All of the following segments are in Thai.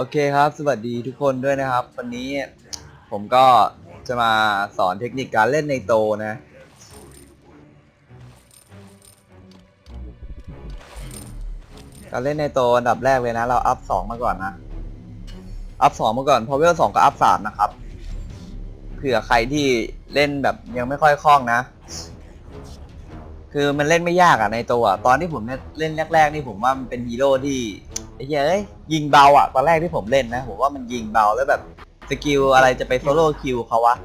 โอเคครับ สวัสดีทุกคนด้วยนะครับ วันนี้ผมก็จะมาสอนเทคนิคการเล่นในโตนะ การเล่นในโตอันดับแรกเลยนะ เราอัพสองมาก่อนนะ อัพสองมาก่อนพอเวลสองก็อัพสามนะครับ เผื่อใครที่เล่นแบบยังไม่ค่อยคล่องนะ คือมันเล่นไม่ยากอะในตัวอะตอนที่ผมเล่นแรกๆนี่ผมว่ามันเป็นฮีโร่ที่ ไอ้เหี้ยเอ้ยยิงเบาอะตอนแรกที่ผมเล่นนะผมว่ามันยิงเบาแล้วแบบสกิลอะไรจะไปโซโล่คิวเขาวะ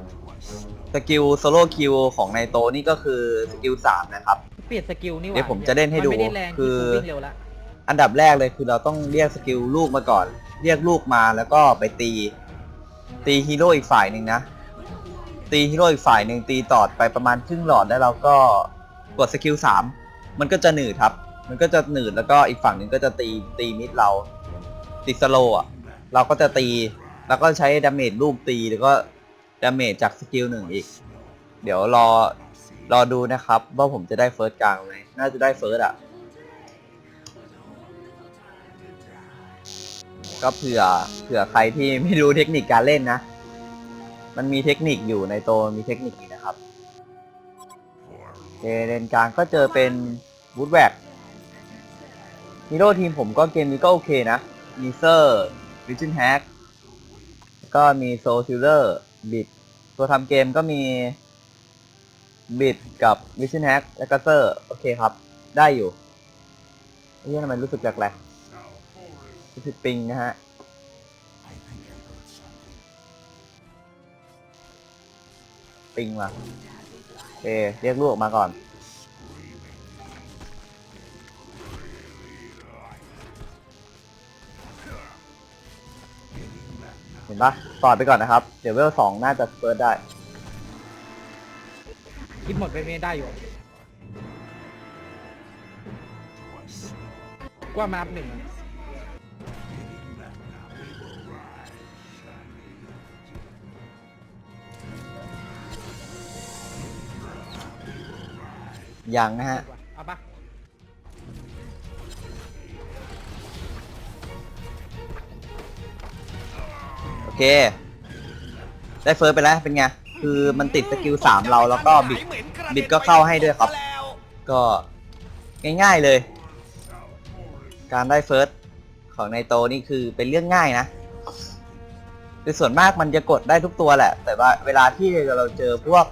สกิลโซโล่คิวของในโตนี่ก็คือสกิลสามนะครับ เปลี่ยนสกิลนี่หว่าเดี๋ยวผมจะเล่นให้ดูมัไม่ได้แรงคืที่อกูวิ่งเร็วละอันดับแรกเลยคือเราต้องเรียกสกิลลูกมาก่อน เรียกลูกมาแล้วก็ไปตี ตีฮีโร่อีกฝ่ายหนึ่งนะ ตีฮีโร่อีกฝ่ายหนึ่งตีตอดไปประมาณครึ่งหลอดแล้วเราก็กดสกิลสามมันก็จะหนืดครับ มันก็จะหนืดแล้วก็อีกฝั่งหนึ่งก็จะตีตีมิดเรา ติดสโลว์อะเราก็จะตี แล้วก็ใช้ดาเมจลูกตีแล้วก็ดาเมจจากสกิลหนึ่งอีก เดี๋ยวรอรอดูนะครับ ว่าผมจะได้เฟิร์สกลางไหมน่าจะได้เฟิร์สอะ ก็เผื่อเผื่อใครที่ไม่รู้เทคนิคการเล่นนะ มันมีเทคนิคอยู่ในตัวมีเทคนิคนะครับเคเลนกลางก็เจอเป็นวูดแวก ฮีโร่ทีมผมก็เกมนี้ก็โอเคนะ มีเซอร์วิจินแฮกก็มีโซซิลเลอร์บิดตัวทำเกมก็มีบิดกับวิจินแฮกและก็เซอร์ โอเคครับ ได้อยู่เฮ้ยทำไมรู้สึกแปลกๆรู้สึกปิงนะฮะปิงมาโอเคเรียกลูกออกมาก่อน เห็นปะต่อไปก่อนนะครับเดี๋ยวเวลสองน่าจะเปิดได้ คิดหมดไปไม่ได้อยู่กว่ามาอัพหนึ่งยังนะฮะเอาปะ เค ได้เฟิร์สไปแล้วเป็นไง คือมันติดสกิลสามเราแล้วก็บิด บิดก็เข้าให้ด้วยครับ ก็ง่ายๆเลย การได้เฟิร์สของในโตนี่คือเป็นเรื่องง่ายนะคือส่วนมากมันจะกดได้ทุกตัวแหละ แต่ว่าเวลาที่เราเจอพวก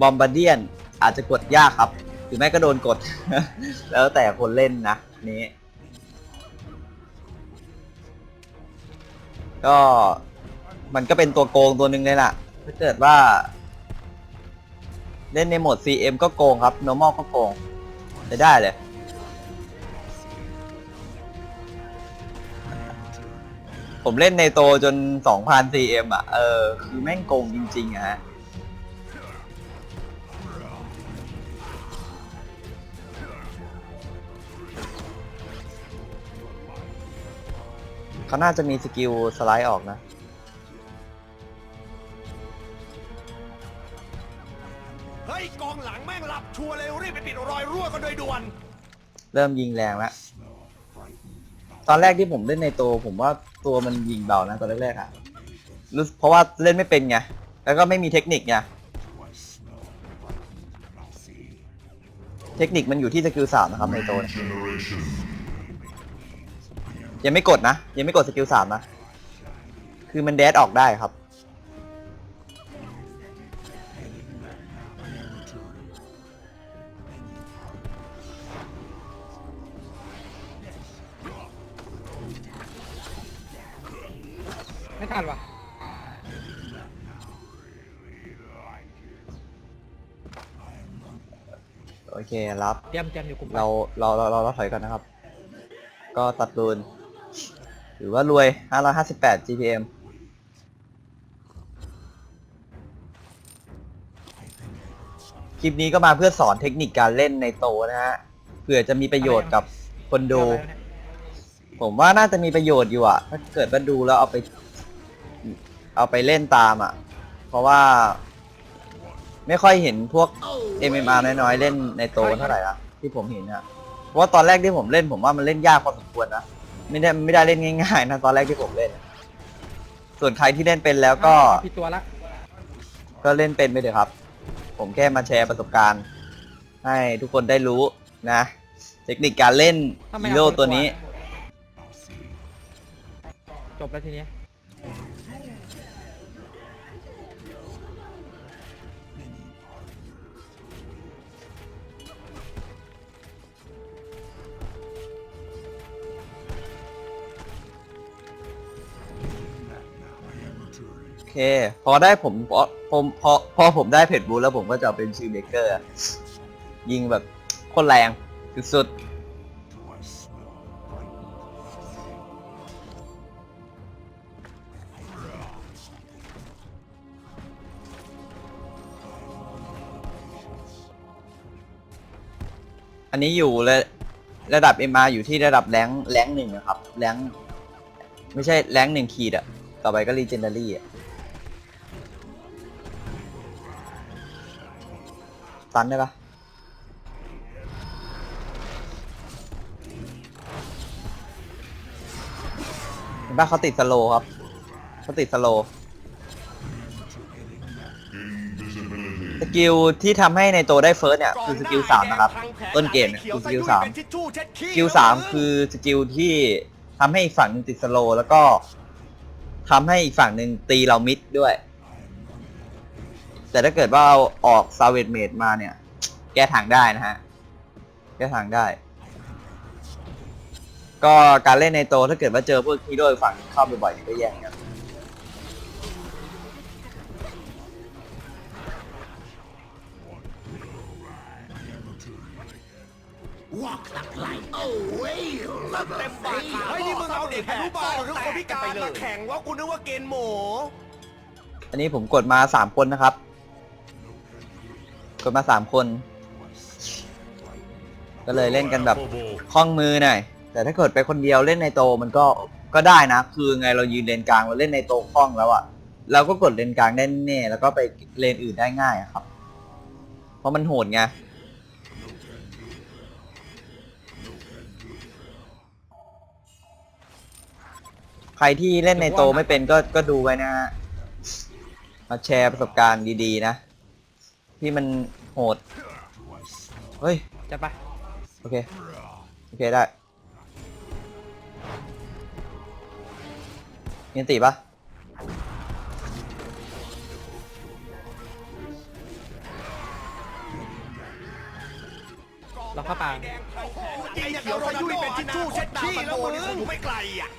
บอมบาร์เดียนอาจจะกดยากครับ หรือไม่ก็โดนกด แล้วแต่คนเล่นนะอัน ก็มันก็เป็นตัวโกงตัวหนึ่งเลยล่ะ ถ้าเกิดว่า เล่นในโหมด CM ก็โกงครับ normal ก็โกงจะได้เลย ผมเล่นในโตจน 2,000 CM อะ เออ คือแม่งโกงจริงๆอะฮะ เขาน่าจะมีสกิลสไลด์ออกนะ เฮ้ยกองหลังแม่งหลับชัวร์เลยรีบไปปิดรอยรั่วกันโดยด่วน เริ่มยิงแรงแล้ว ตอนแรกที่ผมเล่นในโตผมว่าตัวมันยิงเบานะตอนแรกๆอะรู้เพราะว่าเล่นไม่เป็นไง แล้วก็ไม่มีเทคนิคไง เทคนิคมันอยู่ที่สกิลสามนะครับในโตเนี่ย ยังไม่กดนะ ยังไม่กดสกิลสามนะ คือมันแดดออกได้ครับ ไม่ทันวะโอเครับ เตรียมเตรียมอยู่กลุ่มเราเราเราเราเราถอยก่อนนะครับ ก็ตัดรูน ถือว่ารวย 558 GPM คลิปนี้ก็มาเพื่อสอนเทคนิคการเล่นในโตนะฮะ เผื่อจะมีประโยชน์กับคนดู ผมว่าน่าจะมีประโยชน์อยู่อะถ้าเกิดว่าดูแล้วเอาไป เอาไปเล่นตามอะเพราะว่า ไม่ค่อยเห็นพวก MMR น้อยๆ เล่นในโตเท่าไหร่ละที่ผมเห็นอะเพราะว่าตอนแรกที่ผมเล่นผมว่ามันเล่นยากพอสมควรนะ ไม่ได้ไม่ได้เล่นง่ายๆนะตอนแรกที่ผมเล่น ส่วนใครที่เล่นเป็นแล้วก็อ่าผิดตัวละก็เล่นเป็นไปเถอะครับ ผมแค่มาแชร์ประสบการณ์ ให้ทุกคนได้รู้นะ เทคนิคการเล่นทำไมฮีเอาโร่คนละตัวนี้ จบแล้วทีเนี้ย เค พอได้ผมพอผมพอพอผมได้เพจบูแล้วผมก็จะเอาเป็นชื่อเบเกอร์ ยิงแบบโคตรแรงสุดอันนี้อยู่ระระดับ MR อยู่ที่ระดับแรงแรงหนึ่งนะครับ แรง ไม่ใช่แรงหนึ่งขีดอะต่อไปก็รีเจนเดารี่อะ ตันได้ปะเห็นปะเขาติดสโลครับเขาติดสโลสกิลที่ทำให้ในตัวได้เฟิร์สเนี่ยคือสกิลสามนะครับ ต้นเกมเนี่ยคือสกิลสามสกิลสามคือสกิลที่ทำให้อีกฝั่งหนึ่งติดสโลแล้วก็ทำให้อีกฝั่งหนึ่งตีเรามิดด้วย แต่ถ้าเกิดว่าเอาออกซาเวตเมดมาเนี่ย แก้ทางได้นะฮะ แก้ทางได้ ก็การเล่นในโตถ้าเกิดว่าเจอพวกฮีโร่อีกฝั่งหนึ่งเข้าบ่อยๆนี่ก็แย่งกันเต็มบาทเฮ้ยนี่มึงเอาเด็กอนุบาลหรือคนพิการมาแข่งว่ากูนึกว่าเกณฑ์หมูอันนี้ผมกดมาสามคนนะครับ กดมาสามคน ก็เลยเล่นกันแบบคล่องมือหน่อยแต่ถ้าเกิดไปคนเดียวเล่นในโตมันก็ก็ได้นะ คือไงเรายืนเลนกลางเราเล่นในโตคล่องแล้วอะเราก็กดเลนกลางได้แน่แล้วก็ไปเลนอื่นได้ง่ายอะครับ เพราะมันโหดไงใครที่เล่นในโตไม่เป็นก็ก็ดูไว้นะฮะมาแชร์ประสบการณ์ดีๆนะ ที่มันโหด เฮ้ย จะปะโอเค โอเคได้มีอันติปะเราเข้าป่า ไอ้เขียวซะยุ่ยเป็นทิชชู่เช็ดขี้แล้วมึงอยู่ไม่ไกลอะ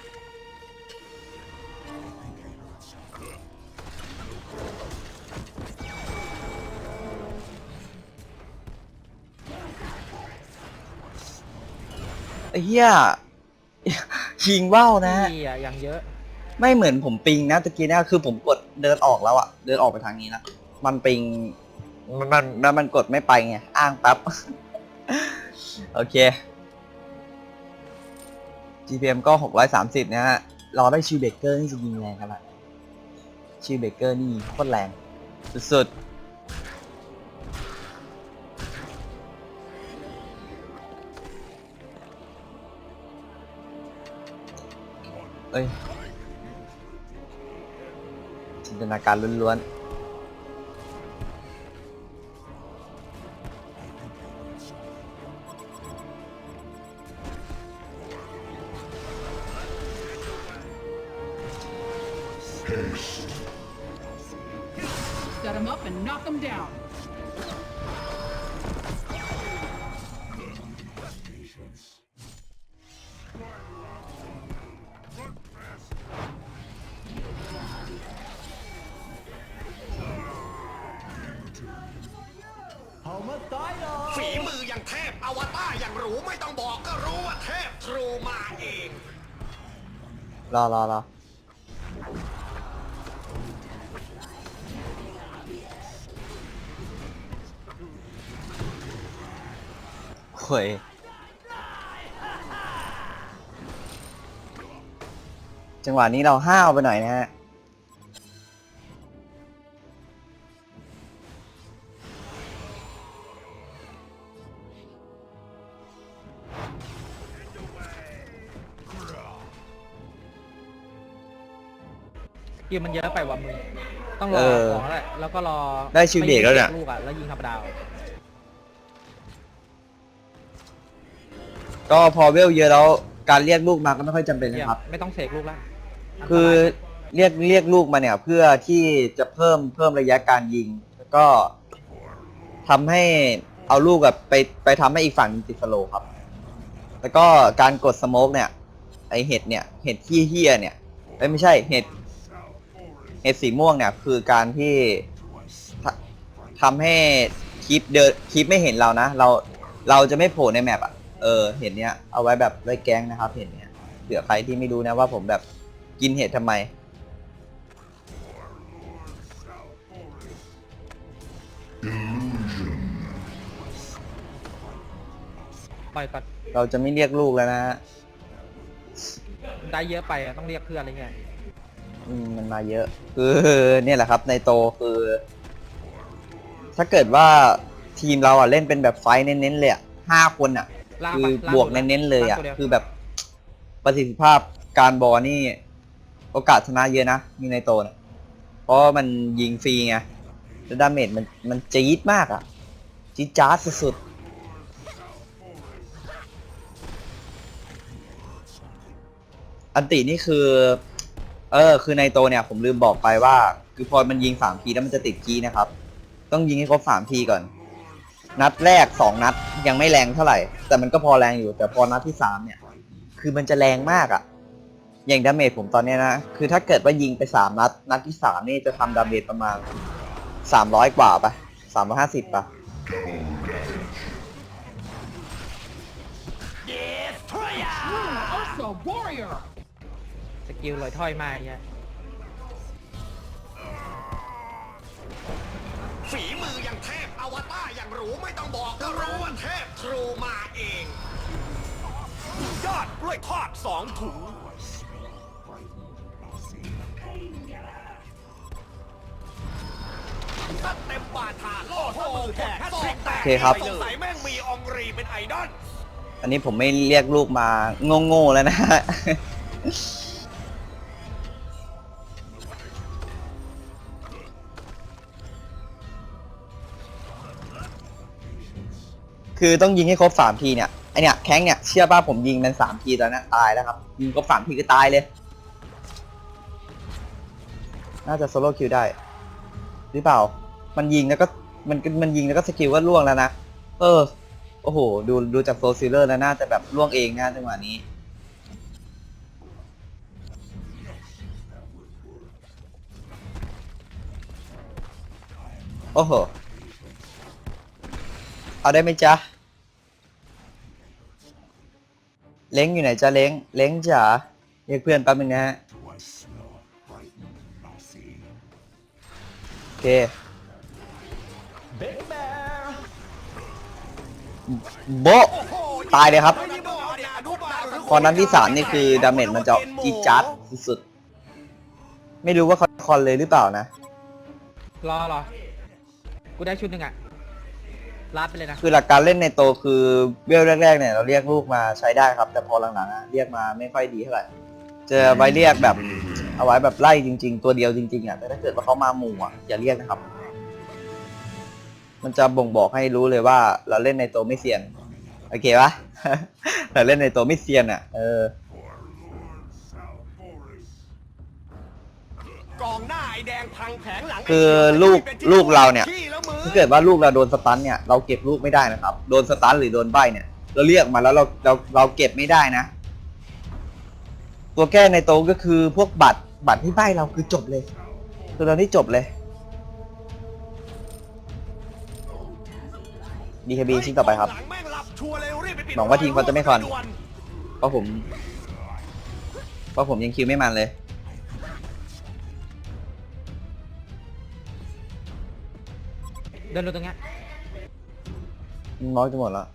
ไอ้เหี้ยชิงว่าวนะที่อะยังเยอะ ไม่เหมือนผมปิงนะตะกี้เนี่ยคือผมกดเดินออกแล้วอะเดินออกไปทางนี้นะมันปิงมันมันมันมันกดไม่ไปไงอ้างแป๊บ โอเค GPM ก็ 630 นะฮะรอได้ชิวเบเกอร์นี่จะยิงแรงขนาดไหนชิวเบเกอร์นี่โคตรแรง สุดๆ เอ้ยจินตนาการล้วนๆ อรอรอโอ้ยจังหวะนี้เราห้าวไปหน่อยนะฮะ กิลมันเยอะไปว่ะมึงต้องรอเออของแล้วแหละแล้วก็รอได้ชิลเดชแล้วเนี่ย ไม่ยิงลูกอะแล้วยิงธรรมดาก็พอเวลเยอะแล้วการเรียกลูกมาก็ไม่ค่อยจำเป็นเยี่ยมนะครับ ไม่ต้องเสกลูกแล้วนตรายคือเรียกเรียกลูกมาเนี่ย เพื่อที่จะเพิ่มเพิ่มระยะการยิง แล้วก็ทำให้เอาลูกแบบไปไปทำให้อีกฝั่งหนึ่งติดสโลว์ครับ แล้วก็การกดสโมกเนี่ย ไอเห็ดเนี่ยเห็ดที่เฮียเนี่ยเอ้ยไม่ใช่เห็ด เห็ดสีม่วงเนี่ยคือการที่ททำให้คลิปเดินคลิปไม่เห็นเรานะ เราเราจะไม่โผล่ในแมปอะเออเห็นเนี้ยเอาไว้แบบไว้แก๊งนะครับ เห็นเนี้ยเผื่อใครที่ไม่รู้นะว่าผมแบบกินเห็ดทำไมปล่อยก่อนเราจะไม่เรียกลูกแล้วนะฮะ ได้เยอะไปอะต้องเรียกเพื่อนอะไรเงี้ย อืมมันมาเยอะคือเนี่ยแหละครับในโตคือ ถ้าเกิดว่าทีมเราอะเล่นเป็นแบบไฟท์เน้นๆเลยอะห้าคนอะ ล่างคือปะล่างบวกตัวเน้นๆเลยอะางตัวดีวคือแบบประสิทธิภาพการบอลนี่ โอกาสชนะเยอะนะมีในโตเนี่ยเพราะมันยิงฟรีไงแล้วดาเมจมันมันจี๊ดมากอะ จี๊ดจ๊าดสุดๆอันตินี่คือ เออ คือในโตเนี่ยผมลืมบอกไปว่า คือพอมันยิงสามทีแล้วมันจะติดคีย์นะครับ ต้องยิงให้ครบสามทีก่อน นัดแรกสองนัดยังไม่แรงเท่าไหร่ แต่มันก็พอแรงอยู่ แต่พอนัดที่สามเนี่ย คือมันจะแรงมากอะอย่างดาเมจผมตอนเนี้ยนะ คือถ้าเกิดว่ายิงไปสามนัด นัดที่สามนี่จะทำดาเมจประมาณสามร้อยกว่าปะสามร้อยห้าสิบปะ Ursa Warrior. สกิลลอยถ้อยมาอย่างเงี้ยฝีมืออย่างเทพอวตารอย่างหรูไม่ต้องบอกก็รู้ว่าเทพทรูมาเอง ยอดกล้วยทอดสองถุงถ้าเต็มบาทาโลดถ้ามือแขกสองแตกโอเคครับสงสัยแม่งมีองรีเป็นไอดอลอันนี้ผมไม่เรียกลูกมาโง่ๆแล้วนะ คือต้องยิงให้ครบสามทีเนี่ยไอเนี่ยแข้งเนี่ยเชื่อป่ะผมยิงมันสามทีตอนนั้นตายแล้วครับยิงครบสามทีก็ตายเลย น่าจะโซโล่คิวได้ หรือเปล่า มันยิงแล้วก็มันมันยิงแล้วก็สกิลก็ล่วงแล้วนะเออโอ้โห ดูดูจากโซซิลเลอร์แล้วน่าจะแบบล่วงเองนะจังหวะนี้โอ้โห เอาได้ไหมจ๊ะ เล้งอยู่ไหนจ๊ะเล้งเล้งจ๋าเรียกเพื่อนแป๊บนึงนะฮะโอเคโบตายเลยครับพอนั้นที่สามนี่คือดาเมจมันจะจีจัดสุดๆไม่รู้ว่าเขาคอนเลยหรือเปล่านะ รอรอ กูได้ชุดหนึ่งอะ รัดไปเลยนะ คือหลักการเล่นในโตคือเวลแรกๆเนี่ยเราเรียกลูกมาใช้ได้ครับ แต่พอหลังๆอะเรียกมาไม่ค่อยดีเท่าไหร่เจอไว้เรียกแบบเอาไว้แบบไล่จริง ๆ ตัวเดียวจริงๆอะแต่ถ้าเกิดว่าเขามาหมู่อะอย่าเรียกนะครับ มันจะบ่งบอกให้รู้เลยว่า เราเล่นในโตไม่เซียนโอเคปะ เราเล่นในโตไม่เซียนอะเออกองหน้า ไอแดงพังแผงหลังไคือเขียวลูกเป็นที่ลูกเราเนี่ยที่แล้วมือถ้าเกิดว่าลูกเราโดนสตันเนี่ยเราเก็บลูกไม่ได้นะครับโดนสตันหรือโดนใบเนี่ย เราเรียกมาแล้วเราเราเราเก็บไม่ได้นะ ตัวแก้ในโตะก็คือพวกบัตรบัตรที่ใบเราคือจบเลย ตัวเราที่จบเลย DKB ชิ้นต่อไปครับหลังแม่งหลับชัวร์เลยรีบไปปิดหวังว่าทีมเขาจะไม่คอนด่วนเพราะผมเพราะผมยังคิวไม่มันเลย เดินดูตรงเนี้ยน้อยจะหมดแล้ว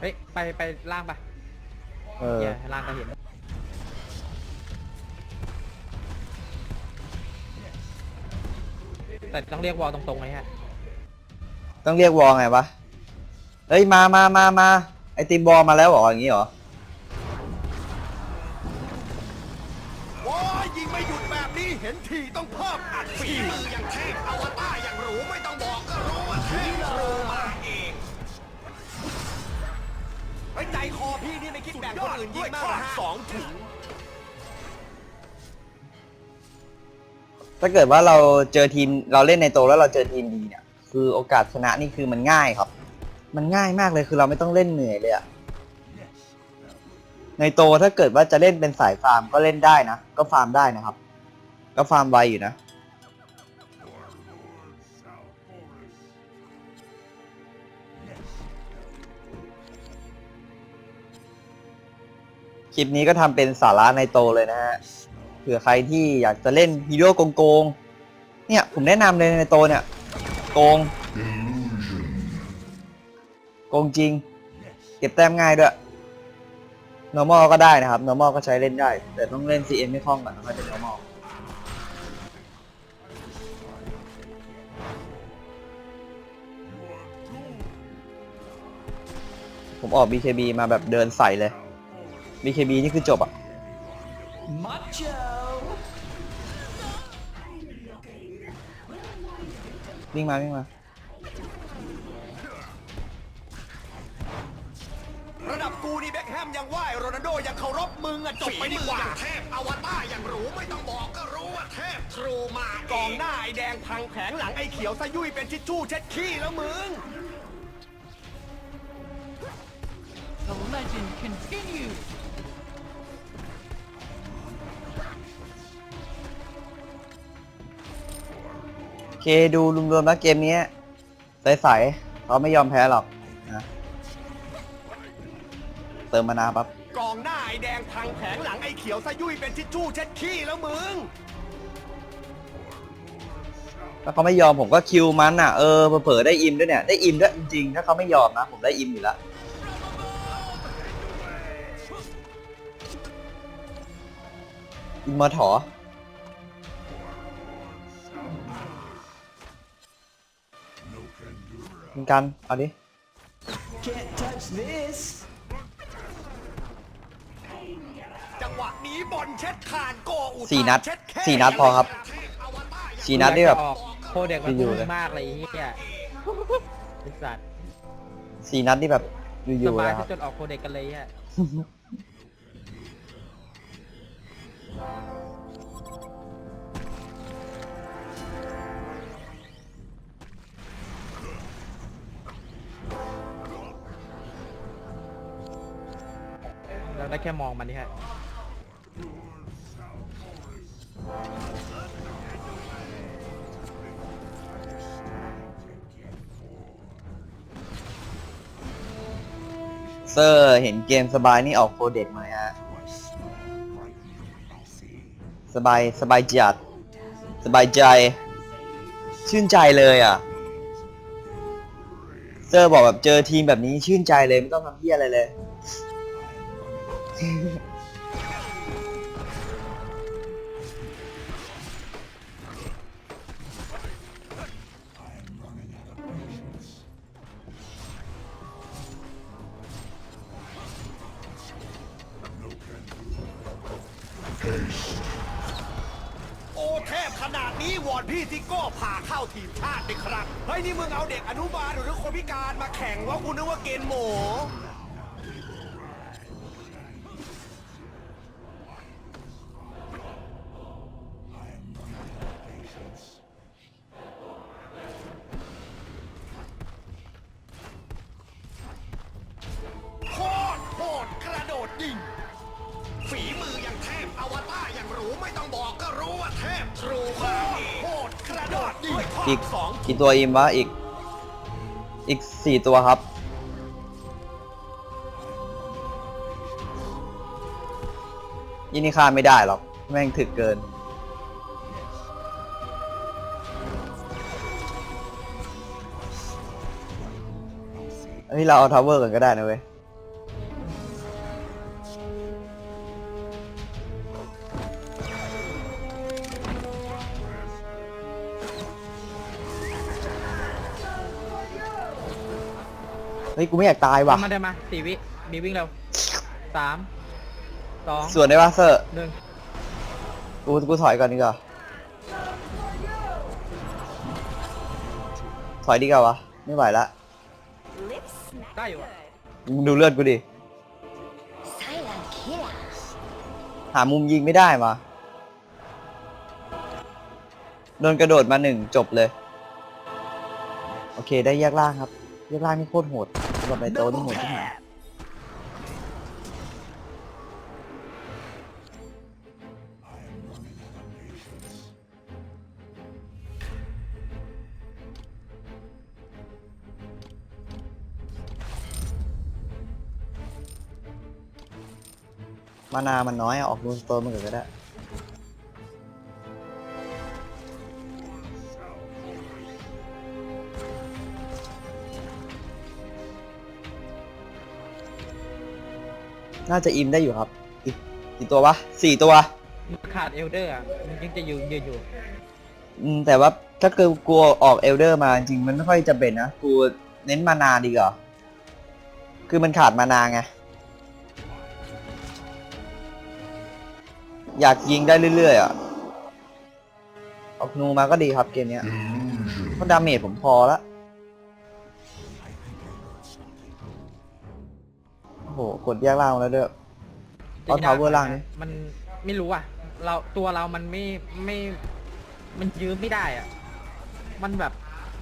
เฮ้ยไปไปล่างปะเออเหี้ยล่างก็เห็นแต่ต้องเรียกวอลตรงๆเลยฮะต้องเรียกวอลไงวะเฮ้ยมามามามาไอติมบอลมาแล้วเหรออย่างงี้เหรอ ทีต้องเพิ่มอัดฝีมืออย่างเทพอวตารอย่างหรูไม่ต้องบอกก็รู้ว่าเทพรูมาเองไว้ใจคอพี่นี่ไม่คิดแบ่งคนอื่นยิงมากเหรอฮะสองถุงถ้าเกิดว่าเราเจอทีมเราเล่นในโตแล้วเราเจอทีมดีเนี่ย คือโอกาสชนะนี่คือมันง่ายครับ มันง่ายมากเลยคือเราไม่ต้องเล่นเหนื่อยเลยอะในโตถ้าเกิดว่าจะเล่นเป็นสายฟาร์มก็เล่นได้นะ ก็ฟาร์มได้นะครับ ก็ฟาร์มไวอยู่นะ คลิปนี้ก็ทำเป็นสาระในโตเลยนะฮะ เผื่อใครที่อยากจะเล่นฮีโร่โกงๆ เนี่ย ผมแนะนำเลยในโตเนี่ย โกง โกงจริง เก็บแต้มง่ายด้วย normal ก็ได้นะครับ normal ก็ใช้เล่นได้ แต่ต้องเล่น CM ไม่คล่องก่อนแล้วค่อยเป็น normal ผมออก BKB มาแบบเดินใส่เลย BKB นี่คือจบอะวิ่งมาวิ่งมา ระดับกูนี่เบ็คแฮมยังไหวโรนัลโดยังเคารพมึงอะจบไปดีกว่าเทพอวตารอย่างหรูไม่ต้องบอกก็รู้ว่าเทพทรูมากองหน้าไอแดงพังแผงหลังไอเขียวซะยุ่ยเป็นชิชชู่เช็ดขี้แล้วมึง เคดูรวมๆแล้วเกมนี้ใสๆเขาไม่ยอมแพ้หรอกนะเติมมานาปั๊บกองหน้าไอแดงพังแผงหลังไอเขียวซะยุ่ยเป็นชิชชู่เช็ดขี้แล้วมึงถ้าเขาไม่ยอมผมก็คิวมันอะเออเผลอๆได้อิมด้วยเนี่ยได้อิมด้วยจริงๆถ้าเขาไม่ยอมนะผมได้อิมอยู่แล้วอิมมาถอ มีกัน เอาดิ จังหวะนี้บอลเช็ดคานโกอุตสี่นัดเช็แค่สี่นัดพอครับสี่นัดนี่แบบออกโคเด็กมันอยู่พุ่เลยงมากเลยไอ้เฮียไอ้สัตว์สี่นัดนี่แบบอสยู่ๆบายนะครับ จนออกโคเด็กกันเลยฮะ เราได้แค่มองมันนี่ฮะเซอร์เห็นเกมสบายนี่ออกโปรเด็กไหมฮะสบายสบายจัด สบายใจ ชื่นใจเลยอะ เซอร์บอกแบบเจอทีมแบบนี้ชื่นใจเลย ไม่ต้องทำเพี้ยอะไรเลย โอเทพขนาดนี้วอนพี่ซิโก้พาเข้าทีมชาติดิครับเฮ้ยนี่มึงเอาเด็กอนุบาลหรือคนพิการมาแข่งว่ากูนึกว่าเกณฑ์หมู อีกสองกี่ตัวอิมวะอีก อีกสี่ตัวครับ ยี่นี่ฆ่าไม่ได้หรอก แม่งถึกเกิน เฮ้ย เราเอาทาวเวอร์กันก็ได้นะเว้ย เฮ้ยกูไม่อยากตายว่ะ เดินมาเดินมาสี่วิมีวิ่งเร็วสามสองส่วนได้ป่ะเซอร์หนึ่งกูกูถอยก่อนดีกว่าถอยดีกว่าวะไม่ไหวละได้อยู่ดูเลือดกูดิหามุมยิงไม่ได้มาโดนกระโดดมาหนึ่งจบเลย โอเคได้แยกล่างครับ แยกล่างนี่โคตรโหดสำหรับไอโตนี่โหดที่ไหนมานามันน้อยอะออกรูนสโตนมันก็ได้ น่าจะอิมได้อยู่ครับอีกกี่ตัววะสี่ตัวมึงขาดเอลเดอร์อะมึงยังจะยืนยืนอยู่ อืมแต่ว่าถ้าเกิดกลัวออกเอลเดอร์มาจริงๆมันไม่ค่อยจะเป็นนะกูเน้นมานาดีกว่าคือมันขาดมานาไงอยากยิงได้เรื่อยๆอะออกนูมาก็ดีครับเกมเนี้ยเพราะดาเมจผมพอละ โอ้โหกดแยกล่างแล้วด้วยเอาเท้าเวอร์ล่างดิมันไม่รู้อะ เราตัวเรามันไม่ไม่ มันยืมไม่ได้อะ มันแบบ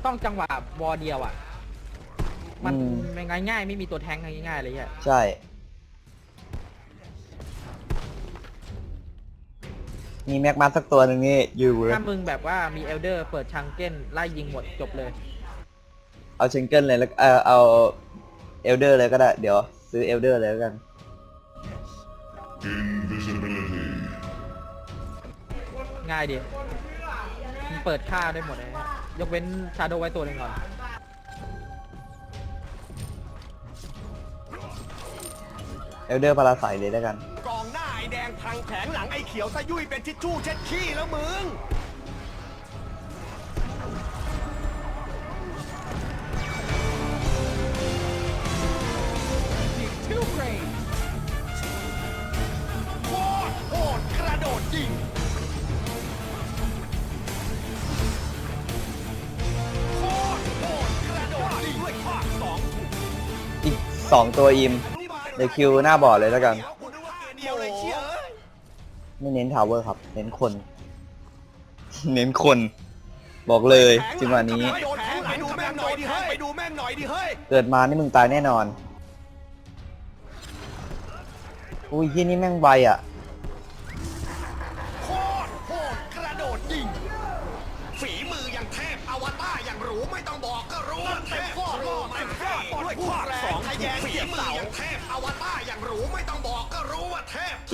ต้องจังหวะวอเดียวอะ มันอืม ง่ายง่ายๆไม่มีตัวแทงง่ายๆเลยอะใช่ มีแม็กมาสักตัวหนึ่งนี่อยู่เลยถ้ามึงแบบว่ามีเอลเดอร์เปิดชังเก้นไล่ยิงหมดจบเลย เอาเชงเกิลเลยแล้วเออเอาเอลเดอร์เลยก็ได้ เดี๋ยว ซื้อเอลเดอร์เลยแล้วกันง่ายดิมันเปิดค่าได้หมดเลยฮะยกเว้นชาโดไว้ตัวหนึ่งก่อน เอลเดอร์พาราไซเลยแล้วกัน กองหน้าไอแดงพังแผงหลังไอเขียวซะยุ่ยเป็นทิชชู่เช็ดขี้แล้วมึง สองตัวอิมเดี๋ยวคิวหน้าบอร์ดเลยแล้วกันกูนึกว่าเกมเดียวเลยเชียเอ้ยไม่เน้นทาวเวอร์ครับ เน้นคน เน้นคน บอกเลยจังหวะนี้ไปโดนแทงไปดูแม่งหน่อยดิเฮ้ย ไปดูแม่งหน่อยดิเฮ้ย เกิดมานี่มึงตายแน่นอน อุ้ยที่นี่แม่งไวอะ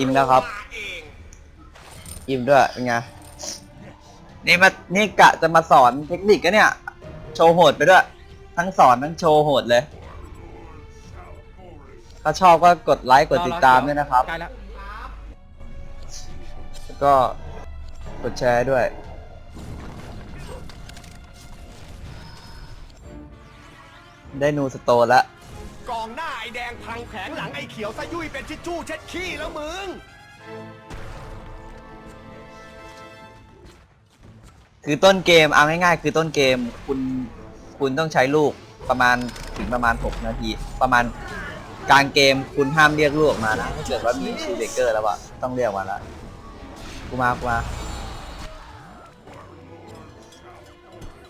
อิ่มแล้วครับมาเองอิมด้วยเป็นไง นี่มา นี่กะจะมาสอนเทคนิคกันเนี่ย โชว์โหดไปด้วย ทั้งสอนทั้งโชว์โหดเลย ถ้าชอบก็กดไลค์กดติดตามด้วยนะครับ ใกล้แล้วแล้วก็กดแชร์ด้วย ได้นูสโตนละ กองหน้าไอแดงพังแผงหลังไอเขียวซะยุ่ยเป็นทิชชู่เช็ดขี้แล้วมึง คือต้นเกมเอาง่ายๆ คือต้นเกมคุณคุณต้องใช้ลูกประมาณถึงประมาณ 6 นาที ประมาณกลางเกมคุณห้ามเรียกลูกออกมานะถ้าเกิดว่ามีชีเบเกอร์แล้วอะต้องเรียกมาแล้วกูมากูมา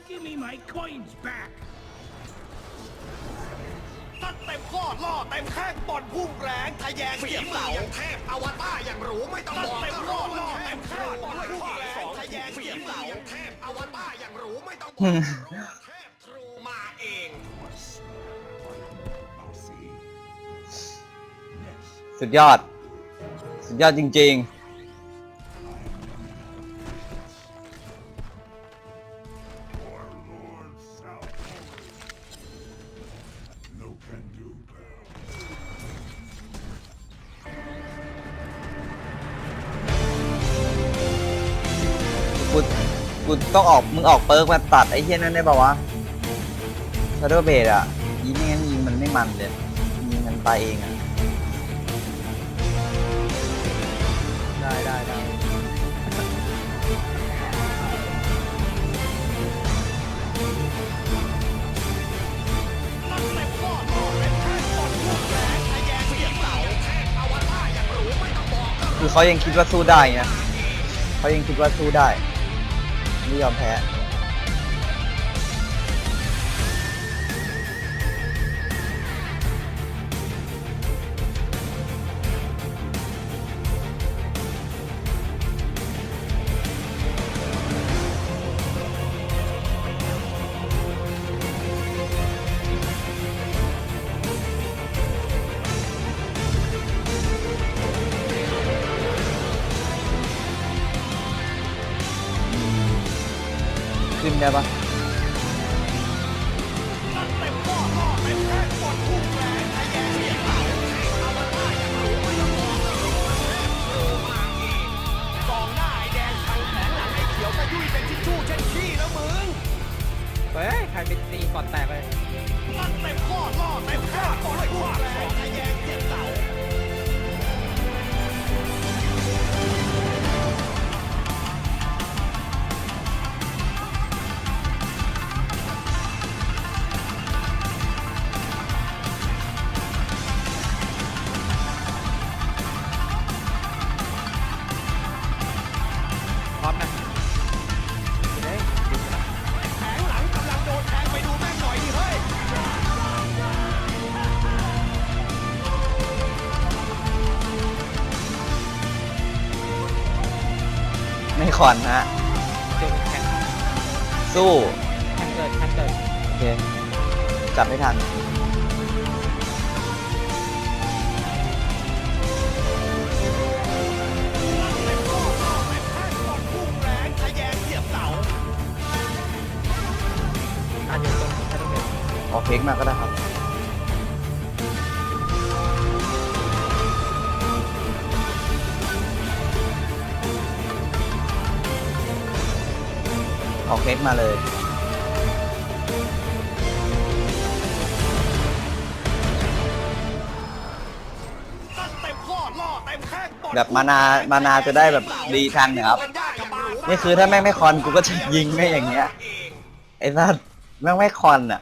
Give me my coins back ตัดเต็มข้อล่อเต็มแข้งบอลพุ่งแรงทะแยงฝีมืออย่างเทพอวตารอย่างหรูไม่ต้องบอกก็รู้ล่อเต็มแข้งบอลพุ่งแรงทะแยงฝีมืออย่างเทพอวตารอย่างหรูไม่ต้องบอกก็รู้ว่าเทพทรูมาเองสุดยอด สุดยอดจริง ๆ กูต้องออกมึงออกเปิร์กมาตัดไอ้เฮี้ยนั่นได้ป่าวะชาร์เดอร์เบดอะยิงไม่งั้นยิงมันไม่มันเลยยิงมันตายเองอะได้ได้ได้คือเขายังคิดว่าสู้ได้นะเขายังคิดว่าสู้ได้ ไม่ยอมแพ้ ขึ้นไคอนฮะ เกิดแข่งสู้แข่งเกิดแข่งเกิดโอเคจับไม่ทันเต็มข้อล่อเต็มแข้งกดพุ่งแรงทะแยงเสียบเต่าอะอยู่ตรงใช้ตรงเดียวออกเพลงมาก็ได้ครับ ออกเพลงมาเลยเต็มข้อล่อเต็มแข้งกดแบบมานามานาจะได้แบบดีทันนะครับ นี่คือถ้าแม่งไม่คอนกูก็จะยิงไม่อย่างเงี้ย ไอ้สัสแม่งไม่คอนอะ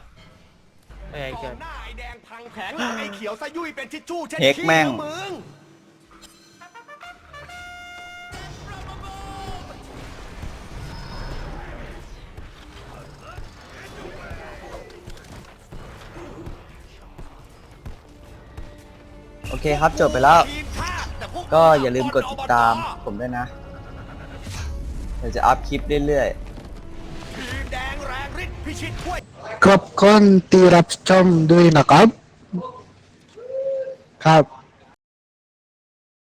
เอ้ยกอเกิงดหน้าไอ้แดงพังแผงหลังไอ้เขียวสะยุ่ยเป็นทิชชู่เช่นเฮกขี้แม่ง โอเคครับจบไปแล้ว ก็อย่าลืมกดติดตามผมด้วยนะ เดี๋ยวจะอัพคลิปเรื่อยๆทีมแดงแรงฤทธิ์พิชิตถ้วยขอบคุณที่รับชมด้วยนะครับ ครับ